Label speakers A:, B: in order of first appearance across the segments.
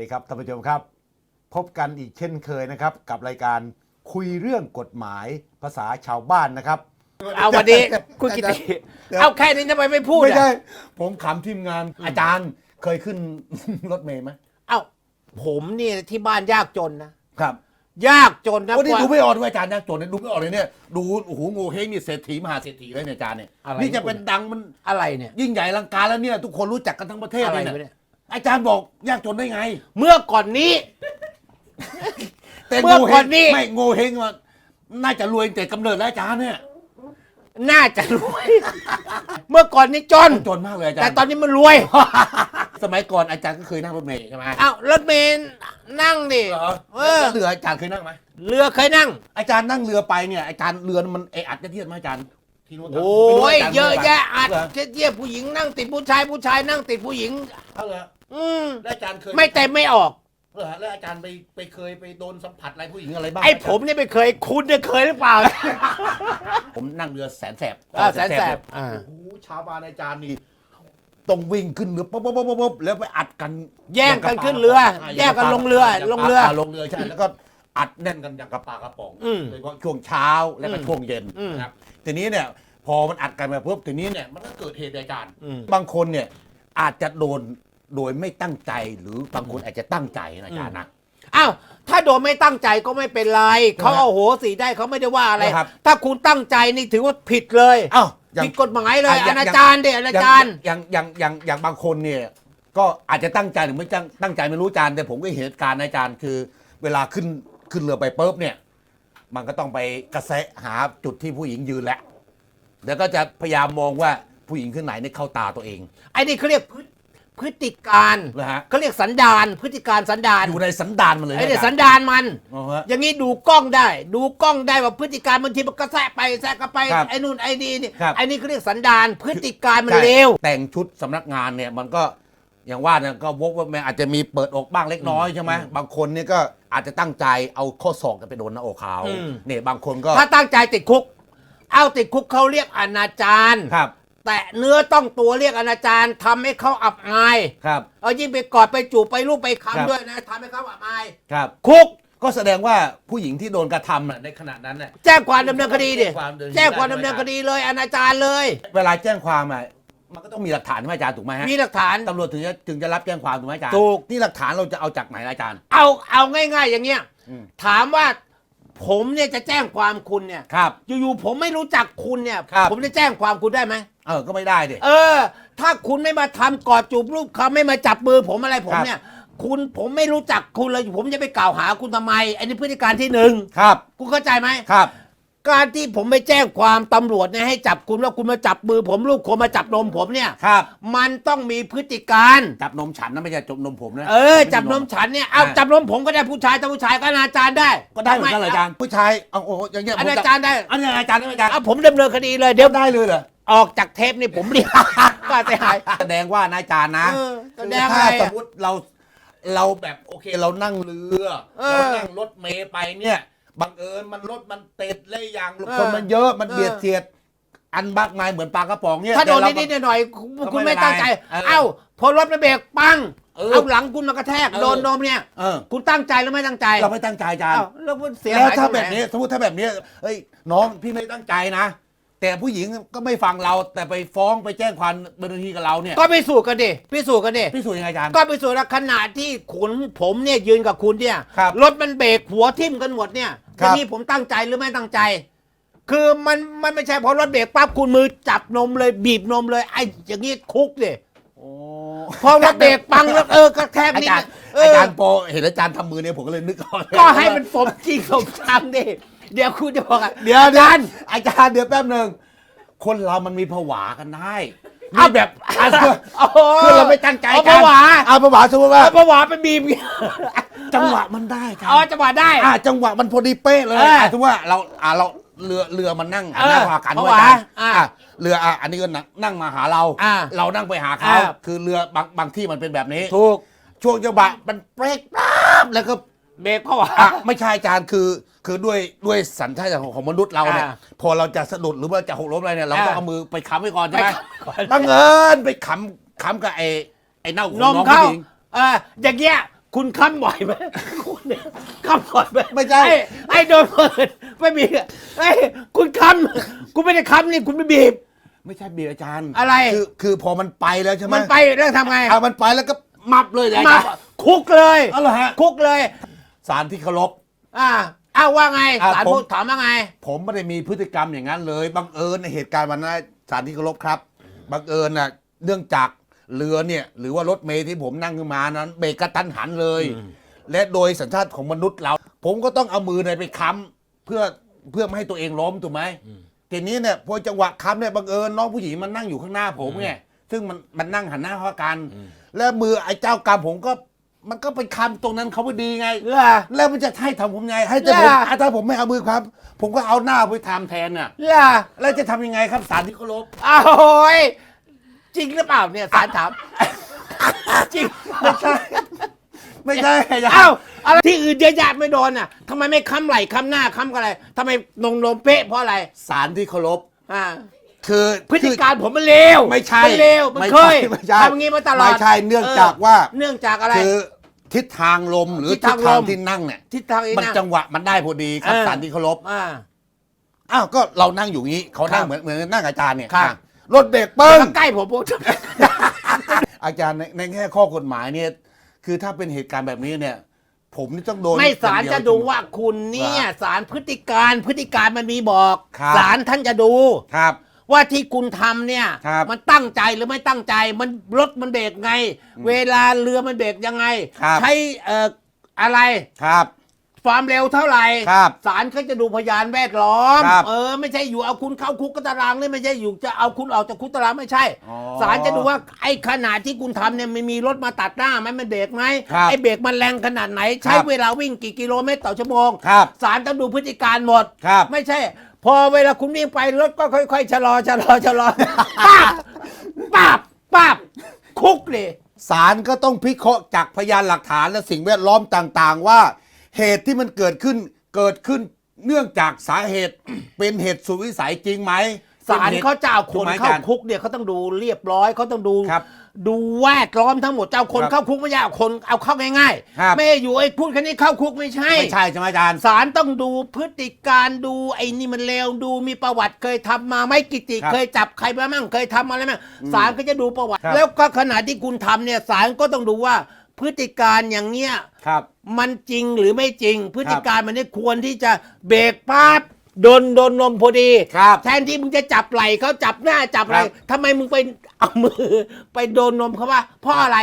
A: สวัสดีครับท่านผู้ชมครับ พบกันอีกเช่นเคยนะครับ กับรายการคุยเรื่องกฎหมายภาษาชาวบ้านนะครับ
B: เอาวันนี้คุณกิติ
A: เดี๋ยว
B: เอาแค่นี้ทำไมไม่พูด
A: ไม่ใช่
B: อะ
A: ผมขำทีมงานอาจารย์เคยขึ้น รถเมล์ไหม
B: เอาผมเนี่ยที่บ้านยากจนนะ
A: ครับ
B: ยากจนนะ
A: วันนี้
B: กว่า
A: ดูไม่ออกด้วยอาจารย์นะโจทย์เนี่ยดูไม่ออกเลยเนี่ย ดูโอ้โหโงเฮงนี่เศรษฐีมหาเศรษฐีเลยเนี่ยอาจารย์เนี่ย
B: อะไร
A: นี่จะเป็นดังมัน
B: อะไรเนี่ย
A: ยิ่งใหญ่อลังการแล้วเนี่ย ทุกคนรู้จักกันทั้งประเทศ
B: อะไร
A: เลย
B: วะ
A: เนี่
B: เนี่ยย
A: อาจารย์บอกยากจนได้ไง
B: เมื่อก่อนนี้
A: แต่
B: เมื่อ
A: โง
B: ก่
A: เฮ
B: อน
A: ง
B: นี่
A: ไม่โงเฮงมันน่าจะรวยแต่กำเนิดแล้วอาจารย์เนี่ย
B: น่าจะรวย เมื่อก่อนนี้จน
A: จนมากเลยอาจาร
B: แต่
A: ย์
B: ตอนนี้มันรวย
A: สมัยก่อนอาจารย์ก็เคยนั่งรถเมล์ใช่ไหม
B: เอารถเมล์นั่งดิ
A: เหรอ
B: เออ
A: แล้วเรืออาจารย์เคยนั่งไหม
B: เรือเคยนั่ง
A: อาจารย์นั่งเรือไปเนี่ยอาจารย์เรือมันเออัดจะเทียดไหมอาจารย์ที่นู้น
B: โอ้ย
A: ไม่รู้าจาร
B: เยอะแยะอัด
A: เหรอ
B: เทียบผู้หญิงนั่งติดผู้ชายผู้ชายนั่งติดผู้หญิง
A: เอาเหรอ
B: อืม
A: แล้วอาจารย์เคย
B: ไม่เต็มไม่ออก
A: เหรอแล้วอาจารย์ไปไปเคยไปโดนสัมผัสอะไรผู้หญิงอะไรบ้าง
B: ไอ้ผมเนี่ยไม่เคย คุณเนี่ยเคยหรือเปล่า
A: ผมนั่งเรือแสนแสบ
B: อ่าแสนแสบ
A: เลย
B: อ่า
A: โอ้โหชาวบ้านอาจารย์นี่ต้องวิ่งขึ้นเรือป๊บป๊บป๊บป๊บป๊บแล้วไปอัดกัน
B: แย่งกันขึ้นเรือา
A: ง
B: แย่งกันลงเรือา
A: ง
B: ลงเรือา
A: ลงเรือใช่แล้วก็อัดแน่นกันอย่างกระปากระป๋อง
B: อืม
A: โดยเฉพาะช่วงเช้าและก็
B: อืม
A: ช่วงเย็น
B: อืม
A: นะครับทีนี้เนี่ยพอมันอัดกันมาปุ๊บทีนี้เนี่ยมันก็เกิดเหตุอาจารย์
B: อืม
A: บางคนเนี่ยอาจจะโดน โดยไม่ตั้งใจหรือบางคนอาจจะตั้งใจนะอาจารย์นะ
B: อ้าวถ้าโดนไม่ตั้งใจก็ไม่เป็นไรเขาเอาโหสีได้เขาไม่ได้ว่าอะไร
A: นะครับ
B: ถ้าคุณตั้งใจนี่ถือว่าผิดเลย
A: อ้าวอย่าง
B: ผิดกฎหมายเลย
A: อะอย่าง
B: อนาจารย์เด็อนาจารย์
A: อย่างอย่างอย่างอย่างบางคนเนี่ยก็อาจจะตั้งใจหรือไม่ตั้งตั้งใจไม่รู้อาจารย์แต่ผมก็เห็นเหตุการณ์นะอาจารย์คือ เวลาขึ้นขึ้นเรือไปปุ๊บเนี่ย มันก็ต้องไปกระแสะหาจุดที่ผู้หญิงยืนแหละแล้วก็จะพยายามมองว่าผู้หญิงขึ้นไหนเนี่ยเข้าตาตัวเอง
B: ไอ้นี่เขาเรียกพฤ พฤติการ
A: นะฮะ
B: เขาเรียกสันดานพฤติการสันดาน
A: อยู่ในสันดานมันเลย
B: ไอ้
A: นะ
B: เนี่ย
A: อาจา
B: สั
A: ร
B: น
A: ย์
B: ดานมัน
A: อ๋อฮะ
B: อย่างนี้ดูกล้องได้ ดูกล้องได้ว่าพฤติการบางทีมันก็แทะไปแทะกันไป
A: ครับ
B: ไอ้นู่นไอ้นี่นี่
A: ครับ
B: ไอ้นี่เขาเรียกสันดานพฤติการมัน
A: ใช่
B: เลว
A: แต่งชุดสำนักงานเนี่ยมันก็อย่างว่าเนี่ยก็วกว่าแม่อาจจะมีเปิดอกบ้างเล็กน้อยใช่ไหมบางคนเนี่ยก็อาจจะตั้งใจเอาข้อศอกกันไปโดนหน้าอกเขา
B: อืม
A: เนี่ยบางคนก็
B: ถ้าตั้งใจติดคุก เอาติดคุกเขาเรียกอนาจาร
A: ครับ
B: แต่เนื้อต้องตัวเรียกอนาจารทำให้เขาอับอาย
A: ครับ
B: เอายิ่งไปกอดไปจูบไปรูปไป
A: ครับ
B: คำด้วยนะทำให้เขาอับอาย
A: ครับ
B: คุก
A: ก็แสดงว่าผู้หญิงที่โดนกระทำน่ะในขณะนั้นน่ะ
B: แจ้งความดำเนินคดีดิ
A: แจ้งความดำเนินคดี
B: แจ้งความดำเนินคดีเลยอนาจารเลย
A: เวลาแจ้งความอะมันก็ต้องมีหลักฐานใช่ไหมอาจารย์ถูกไหมฮะ
B: มีหลักฐาน
A: ตำรวจถึงจะถึงจะรับแจ้งความถูกไหมอาจารย์
B: ถูก
A: นี่หลักฐานเราจะเอาจากไหนล่ะอาจารย์
B: เอาเอาง่าย ๆ อย่างเงี้ย
A: อืม
B: ถามว่า ผมเนี่ยจะแจ้งความคุณเนี่ย
A: ครับ
B: อยู่ๆผมไม่รู้จักคุณเนี่ย
A: ครับ
B: ผมจะแจ้งความคุณได้ไหม
A: เออก็ไม่ได้ดิ
B: เออ ถ้าคุณไม่มาทำกอดจูบรูปเขาไม่มาจับมือผมอะไรผม
A: ครับ
B: เนี่ย คุณผมไม่รู้จักคุณเลยผมจะไปกล่าวหาคุณทำไม อันนี้พฤติการที่หนึ่ง
A: ครับ
B: คุณเข้าใจไหม
A: ครับ
B: การที่ผมไปแจ้งความตำรวจเนี่ยให้จับคุณว่าคุณมาจับมือผมลูกผมมาจับนมผมเนี่ย
A: ครับ
B: มันต้องมีพฤติการ
A: จับนมฉันนะไม่ใช่จับนมผมนะ
B: เออ จับนมฉันเนี่ยเอา
A: อ่า
B: จับนมผมก็ได้ผู้ชายแต่ผู้ชายก็อนาจารได้
A: ก็ได้เหมือนกันเหรออาจารย์ผู้ชายเอาโอ้โหอย่างเงี้ย
B: อ
A: ผม
B: นา
A: จะ
B: จารได้
A: อันนี้อาจารย์ได้ไหมอาจารย์
B: เอาผมดำเนินคดีเลยเดี๋ยว
A: ได้เลยเหรอ
B: ออกจากเทปนี่ผมเรียกก็เสียหาย
A: แสดงว่านายอาจารย์นะ
B: เออแสด
A: คื
B: ง
A: อถ้า
B: อะไร
A: ส
B: อะ
A: มมติเราเราแบบโอเคเรานั่งเรือ
B: เออ
A: เรานั่งรถเมล์ไปเนี่ย บังเอิญมันรถมันติดเลยอย่าง
B: เออ
A: คนมันเยอะมัน
B: เออ
A: เบียดเสียด อันบักไงเหมือนปลากระป๋องเนี่ย
B: ถ้าโดน
A: แต่เร
B: นิดๆหน่อยๆคุณ
A: ก็
B: คุณ
A: ไม่
B: ไม่ตั้งใจ
A: เป็นไรเออ
B: เอ้าพอรถมันเบรกปัง
A: เออ
B: เอาหลังคุณมากระแทก
A: เออ
B: โดนนมเนี่ย
A: เออ
B: คุณตั้งใจหรือไม่ตั้งใจ
A: เราไม่ตั้งใจอาจารย์
B: เอ้าแล้วมันเสีย
A: แล้ว
B: หาย
A: ถ้า
B: ตรงไห
A: แบบนี้สมมติถ้าแบบนี้เฮ้ยน้องพี่ไม่ตั้งใจนะ แต่ผู้หญิงก็ไม่ฟังเรา แต่ไปฟ้องไปแจ้งความดำเนินคดีกับเราเนี่ย
B: ก็พิสูจน์กันดิพิสูจน์กันดิ
A: พี่สูจน์ยังไงอาจารย์
B: ก็พิสูจน์ว่าขณะที่ขุนผมเนี่ยยืนกับคุณเนี่ย
A: ครับ
B: รถมันเบรกหัวทิ่มกันหมดเนี่ย
A: ครับ
B: ทีนี้ผมตั้งใจหรือไม่ตั้งใจ คือมันมันไม่ใช่พอรถเบรกปั๊บคุณมือจับนมเลยบีบนมเลยไอ้อย่างนี้คุกดิ
A: โอ้
B: พอรถเบรกปังแล้วเออกระแทก
A: อา
B: นิด
A: จารย์
B: เอ
A: อา
B: อ
A: จารย์พอเห็นอาจารย์ทำมือเนี่ยผมก็เลยนึกออกเลย
B: ก็ให้มันสมจริงสมจังดิ เดี๋ยวคุณจะบอกอะ
A: เดี๋ยวอาจารย์อาจารย์เดี๋ยวแป๊บหนึ่งคนเรามันมีผวากันได้
B: เอา
A: นี่แบบอะคือ
B: โอ้โห
A: คือเราไม่ตั้งใจ
B: เอา
A: กั
B: ผ
A: น
B: วา
A: เอาผวาสมมติว่า
B: เอาผวาไปบีบ
A: จังหวะมันได้ครั
B: อ๋อจังหวะได้
A: อะจังหวะมันพอดีเป๊ะเลย
B: เออ
A: อะสมมติว่าเราอะเราเรือเรือมันนั่งหันหน้า
B: เออ
A: พากัน
B: ผ
A: ด้วย
B: วา
A: กัน
B: อะ
A: อะเรืออะอันนี้ก็นั่งนั่งมาหาเรา
B: อะ
A: เรานั่งไปหาเขา
B: อะ
A: คือเรือบางบางที่มันเป็นแบบนี้
B: ถูก
A: ช่วงจังหวะมันเบรกป๊บแล้วก็
B: เบรกผวา
A: อะไม่ใช่อาจารย์คือ คือด้วยด้วยสัญชาตญาณของของมนุษย์เราเนี่ย
B: อ่า
A: พอเราจะสะดุดหรือว่าจะหกล้มอะไรเนี่ยเราต้อง
B: อ่า
A: เอามือไปค้ำไว้ก่อนใช่ไหม
B: ไปค้ำก่อน
A: บังเอิญไปค้ำค้ำกับไอ้ไอ้เน่าของ
B: น
A: น้อ
B: ม
A: ง
B: เข้า
A: ผู้หญิง
B: เอออย่างเงี้ยคุณค้ำบ่อยไหมคุณเนี่ยค้ำบ่อยไหม
A: ไม่ใช่
B: อ้ไอ้โดนเปิดไม่มีไอ้ยคุณค้ำคุณไม่ได้ค้ำนี่คุณไม่บีบ
A: ไม่ใช่บีบอาจารย์
B: อะไร
A: คือคือพอมันไปแล้วใช่ไหม
B: มันไปแล้วทำไง
A: อะมันไปแล้วก็มับเลยอา
B: มา
A: จารย์
B: คุกเลย
A: เอาเหรอฮะ
B: คุกเลย
A: สารที่เคารพ
B: อ่า อ้าวว่าไง
A: อะ
B: สาร
A: ผม
B: พูดถามว่าไง
A: ผมไม่ได้มีพฤติกรรมอย่างนั้นเลยบังเอิญในเหตุการณ์วันนั้นสารที่เคารพครับบังเอิญน่ะเนื่องจากเรือเนี่ยหรือว่ารถเมล์ที่ผมนั่งขึ้นมานั้นเบรกกระทันหันเลย และโดยสัญชาติของมนุษย์เรา ผมก็ต้องเอามือเนี่ยไปค้ำเพื่อเพื่อไม่ให้ตัวเองล้มถูกไหมทีนี้เนี่ยพอจังหวะค้ำเนี่ยบังเอิญน้องผู้หญิงมันนั่งอยู่ข้างหน้าผมไงซึ่งมันมันนั่งหันหน้าเข้ากัน แล้วมือไอ้เจ้ากรรมผมก็ มันก็ไปค้ำตรงนั้นเขาพอดีไง
B: เออ
A: แล้วมันจะให้ทำผมไง ให้แต่ผม
B: อย่า
A: อะถ้าผมไม่เอามือครับ ผมก็เอาหน้าไปทำแทนน่ะ
B: ล่ะ
A: แล้วจะทำยังไงครับสารที่เคารพ
B: อ้าวโอ้ยจริงหรือเปล่าเนี่ยสารถาม จริง
A: ไม่ใช่ ไม่ใช่อาจารย์
B: อ้าวอะไรที่อื่นเยอะแยะไม่โดนอะทำไมไม่ค้ำไหล่ค้ำหน้าค้ำอะไรทำไมนงนมเป๊ะเพราะอะไร
A: สารที่เคารพ
B: อ่า
A: คือ
B: พฤติการผมมันเลว
A: ไม่ใช่
B: มันเลวมัน
A: ไม่
B: เค
A: ใช่
B: ย
A: ไม่ใช่
B: ทำอย่างงี้มาตลอด
A: ไม่ใช่เนื่องจากว่า
B: เนื่องจากอะไร
A: คือทิศทางลมหรือ
B: ทิ
A: ทิ
B: ศ
A: ศ
B: ทางล
A: ทาง
B: ม
A: ที่นั่งเนี่ย
B: ทิศทางอี
A: มัน
B: นะ
A: จังหวะมันได้พอดีครับ
B: เออ
A: สารที่เคารพ
B: อ่า
A: อ้าวก็เรานั่งอยู่งี้เขานั่ง
B: ครับ
A: เหมือนเหมือนนั่งอาจารย์เนี่ย
B: ครับ
A: อะรถเบรกเปิ้ง
B: มาใกล้ผมพูด
A: อาจารย์ในในแง่ข้อกฎหมายเนี่ย คือถ้าเป็นเหตุการณ์แบบนี้เนี่ย ผมนี่ต้องโดน
B: ไม่ศาล
A: อย่ง
B: จะ
A: เยว
B: ดูว่าคุณเนี่ยศาลพฤติการพฤติการมันมีบอก
A: ครับ
B: ศาลท่านจะดู
A: ครับ
B: ว่าที่คุณทำเนี่ย
A: ครับ
B: มันตั้งใจหรือไม่ตั้งใจ มันรถมันเบรกไง เวลาเรือมันเบรกยังไง
A: ครับ
B: ใช้เอ่ออะไร
A: ครับ
B: ความเร็วเท่าไหร่
A: ครับ
B: ศาลเขาจะดูพยานแวดล้อม
A: ครับ
B: เออ ไม่ใช่อยู่เอาคุณเข้าคุกก็ตารางเลยไม่ใช่อยู่จะเอาคุณออกจากคุกตารางไม่ใช่
A: อ๋อ
B: ศาลจะดูว่าไอ้ขนาดที่คุณทำเนี่ยมันมีรถมาตัดหน้าไหมมันเบรกไหม
A: ครับ
B: ไอ้เบรกมันแรงขนาดไหน ใช้
A: ครับ
B: เวลาวิ่งกี่กิโลเมตรต่อชั่วโมง
A: ครับ
B: ศาลต้องดูพฤติการหมด
A: ครับ
B: ไม่ใช่ พอเวลาคุณวิ่งไปรถก็ค่อยๆชะลอชะลอชะลอป้าบป้าบป้าบคุกเลย
A: ศาลก็ต้องพิเคราะห์จากพยานหลักฐานและสิ่งแวดล้อมต่างๆ ว่า เหตุที่มันเกิดขึ้นเกิดขึ้นเนื่องจากสาเหตุ เป็นเหตุสุดวิสัยจริงไหม
B: ศาลเขาจะเอาค
A: ถูก
B: น
A: ไหม
B: เข้า
A: อาจารย์
B: คุกเนี่ยเขาต้องดูเรียบร้อยเขาต้องดู
A: ครับ
B: ดูแวดล้อมทั้งหมดจะเอาคน
A: ครับ
B: เข้าคุกไม่ใช่เอาคนเอาเข้าง่าย
A: ครับ
B: ๆ ไม่ให้อยู่ไอ้พูดแค่นี้เข้าคุกไม่ใช่
A: ไม่ใช่ใช่ไหมอาจารย์
B: ศาลต้องดูพฤติการดูไอ้นี่มันเลวดูมีประวัติเคยทำมาไหม่กิติ
A: ครับ
B: เคยจับใครมามั่งเคยทำอะไรมั่งศาลก็จะดูประวัติ
A: ครับ
B: แล้วก็ขณะที่คุณทำเนี่ยศาลก็ต้องดูว่าพฤติการอย่างเนี้ย
A: ครับ
B: มันจริงหรือไม่จริง พฤติการมันนี่ควรที่จะเบรกปั๊บ โดนโดนนมพอดี
A: ครับ
B: แทนที่มึงจะจับไหล่เขาจับหน้าจับอะไร
A: ครับ
B: ทำไมมึงไปเอามือ ไปโดนนมเขาว่าเพราะอะไร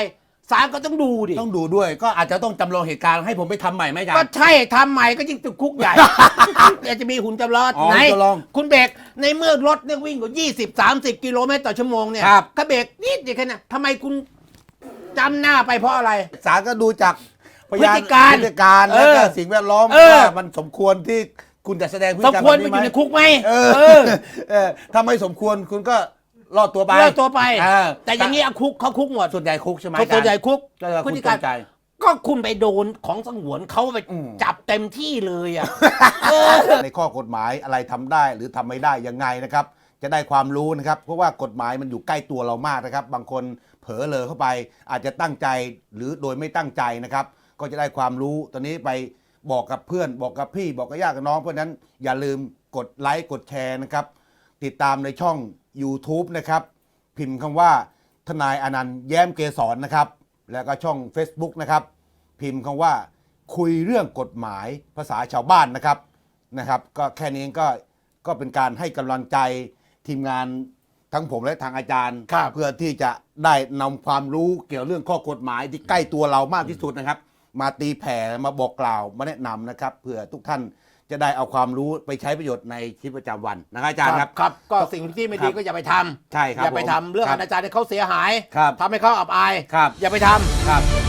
B: ศาลก็ต้องดูดิ
A: ต้องดูด้วยก็อาจจะต้องจำลองเหตุการณ์ให้ผมไปทำใหม่ไหมอาจาร
B: ก็
A: ย์
B: ใช่ทำใหม่ก็ยิ่งติดคุกใหญ่ อยากจะมีหุ่นจำลอง
A: อ๋อ
B: ไหน
A: จำลอง
B: คุณเบรกในเมื่อรถเนี่ยวิ่งกว่า20 30 กิโลเมตรต่อชั่วโมงเนี่ย
A: ครับ
B: ก็เบรกนิดเดียวแค่นั้นทำไมคุณจำหน้าไปเพราะอะไร
A: ศาลก็ดูจากพยาน
B: พฤติการ
A: พฤติการแล้วก็
B: เออ
A: สิ่งแวดล้อม
B: เออ
A: ว่ามันสมควรที่ คุณจะแสดงพฤ
B: ส
A: ติ
B: ม
A: กรรม
B: ควร
A: แบบ
B: ไป
A: นี้
B: อ
A: ไหม
B: ยู่ในคุกไหม
A: เออ
B: เออ
A: เออถ้าไม่สมควรคุณก็รอดตัวไป
B: เลิกตัวไป
A: เออ
B: แต่อย่างนี้เอาคุกเขาคุกหมด
A: ส่วนใหญ่คุกใช่ไหม
B: เขาส่วนใหญ่คุก
A: ก็จะ
B: พฤ
A: คุณ
B: ติ
A: จ
B: การ
A: งใจ
B: ก็คุณไปโดนของสงวนเขาไป
A: อืม
B: จับเต็มที่เลยอะ
A: ในข้อกฎหมายอะไรทำได้หรือทำไม่ได้ยังไงนะครับ จะได้ความรู้นะครับ เพราะว่ากฎหมายมันอยู่ใกล้ตัวเรามากนะครับ บางคนเผลอเลอเข้าไป อาจจะตั้งใจหรือโดยไม่ตั้งใจนะครับ ก็จะได้ความรู้ตอนนี้ไป บอกกับเพื่อนบอกกับพี่บอกกับญาติกับน้อง เพราะฉะนั้นอย่าลืมกดไลค์กดแชร์นะครับ ติดตามในช่อง YouTube นะครับ พิมพ์คำว่าทนายอนันต์แย้มเกษรนะครับ แล้วก็ช่อง Facebook นะครับ พิมพ์คำว่าคุยเรื่องกฎหมายภาษาชาวบ้านนะครับนะครับ ก็แค่นี้ก็ก็เป็นการให้กำลังใจทีมงานทั้งผมและทางอาจารย์
B: ครับ
A: เพื่อที่จะได้นำความรู้เกี่ยวเรื่องข้อกฎหมายที่ใกล้ตัวเรามากที่สุดนะครับ มาตีแผ่มาบอกกล่าวมาแนะนำนะครับเพื่อทุกท่านจะได้เอาความรู้ไปใช้ประโยชน์ในชีวิตประจำวันนะครับอาจารย์ครับ
B: ครับ ก็สิ่งที่ไม่ดี
A: ครับ
B: ก็อย่าไปทำ
A: ใช่ครับ
B: อย่าไปทำ
A: ผม
B: เรื่อง
A: ค
B: อบนาจารให้เขาเสียหาย
A: ครับ
B: ทำให้เขาอับอาย
A: ครับ
B: อย่าไปทำ
A: ครับ